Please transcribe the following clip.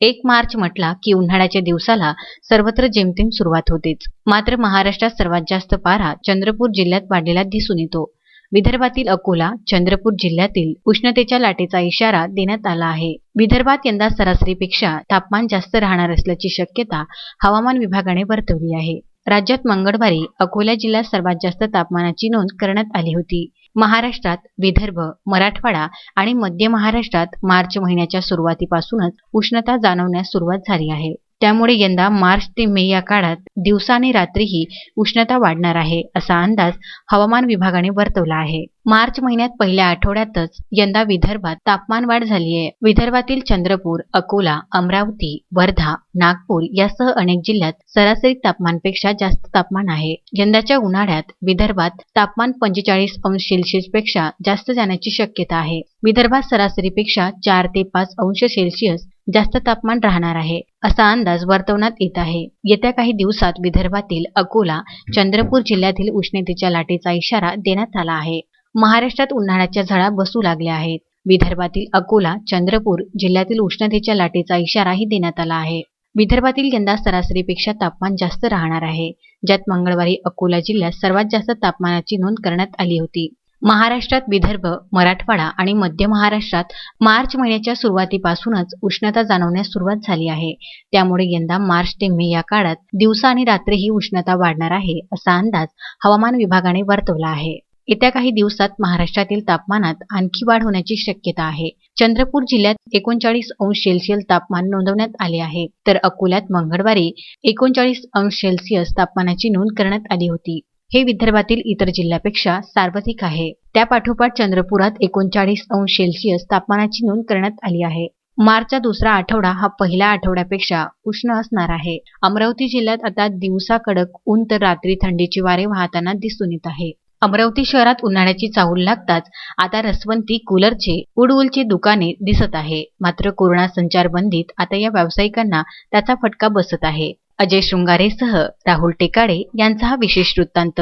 एक मार्च म्हटला की उन्हाळ्याच्या दिवसाला सर्वत्र जेमतेम सुरुवात होतेच. मात्र महाराष्ट्रात सर्वात जास्त पारा चंद्रपूर जिल्ह्यात वाढलेला दिसून येतो. विदर्भातील अकोला चंद्रपूर जिल्ह्यातील उष्णतेच्या लाटेचा इशारा देण्यात आला आहे. विदर्भात यंदा सरासरीपेक्षा तापमान जास्त राहणार असल्याची शक्यता हवामान विभागाने वर्तवली आहे. राज्यात मंगळवारी अकोला जिल्ह्यात सर्वात जास्त तापमानाची नोंद करण्यात आली होती. महाराष्ट्रात विदर्भ मराठवाडा आणि मध्य महाराष्ट्रात मार्च महिन्याच्या सुरुवातीपासूनच उष्णता जाणवण्यास सुरुवात झाली आहे. त्यामुळे यंदा मार्च ते मे या काळात दिवसाने रात्रीही उष्णता वाढणार आहे असा अंदाज हवामान विभागाने वर्तवला आहे. मार्च महिन्यात पहिल्या आठवड्यातच यंदा विदर्भात तापमान वाढ झाली आहे. विदर्भातील चंद्रपूर अकोला अमरावती वर्धा नागपूर यासह अनेक जिल्ह्यात सरासरी तापमानपेक्षा जास्त तापमान आहे. यंदाच्या उन्हाळ्यात विदर्भात तापमान पंचेचाळीस अंश सेल्सिअसपेक्षा जास्त जाण्याची शक्यता आहे. विदर्भात सरासरीपेक्षा चार ते पाच अंश सेल्सिअस जास्त तापमान राहणार आहे. असा अंदाज वर्तवण्यात येत आहे. येत्या काही दिवसात विदर्भातील अकोला चंद्रपूर जिल्ह्यातील उष्णतेच्या लाटेचा इशारा देण्यात आला आहे. महाराष्ट्रात उन्हाळ्याच्या झळा बसू लागल्या आहेत. विदर्भातील अकोला चंद्रपूर जिल्ह्यातील उष्णतेच्या लाटेचा इशाराही देण्यात आला आहे. विदर्भातील यंदा सरासरीपेक्षा तापमान जास्त राहणार आहे. ज्यात मंगळवारी अकोला जिल्ह्यात सर्वात जास्त तापमानाची नोंद करण्यात आली होती. महाराष्ट्रात विदर्भ मराठवाडा आणि मध्य महाराष्ट्रात मार्च महिन्याच्या सुरुवातीपासूनच उष्णता जाणवण्यास सुरुवात झाली आहे. त्यामुळे यंदा मार्च ते मे या काळात दिवसा आणि रात्री ही उष्णता वाढणार आहे असा अंदाज हवामान विभागाने वर्तवला आहे. येत्या काही दिवसात महाराष्ट्रातील तापमानात आणखी वाढ होण्याची शक्यता आहे. चंद्रपूर जिल्ह्यात एकोणचाळीस अंश सेल्सिअस तापमान नोंदवण्यात आले आहे. तर अकोल्यात मंगळवारी एकोणचाळीस अंश सेल्सिअस तापमानाची नोंद करण्यात आली होती. हे विदर्भातील इतर जिल्ह्यापेक्षा सर्वाधिक आहे. त्यापाठोपाठ चंद्रपुरात एकोणचाळीस अंश सेल्सिअस तापमानाची नोंद करण्यात आली आहे. मार्चचा दुसरा आठवडा हा पहिल्या आठवड्यापेक्षा उष्ण असणार आहे. अमरावती जिल्ह्यात आता दिवसा कडक ऊन तर रात्री थंडीची वारे वाहताना दिसून येत आहे. अमरावती शहरात उन्हाळ्याची चाहूल लागताच आता रसवंती कूलरचे उडवूलचे दुकाने दिसत आहे. मात्र कोरोना संचारबंदीत आता या व्यावसायिकांना त्याचा फटका बसत आहे. अजय शृंगारेसह राहुल टेकाडे यांचा हा विशेष वृत्तांत.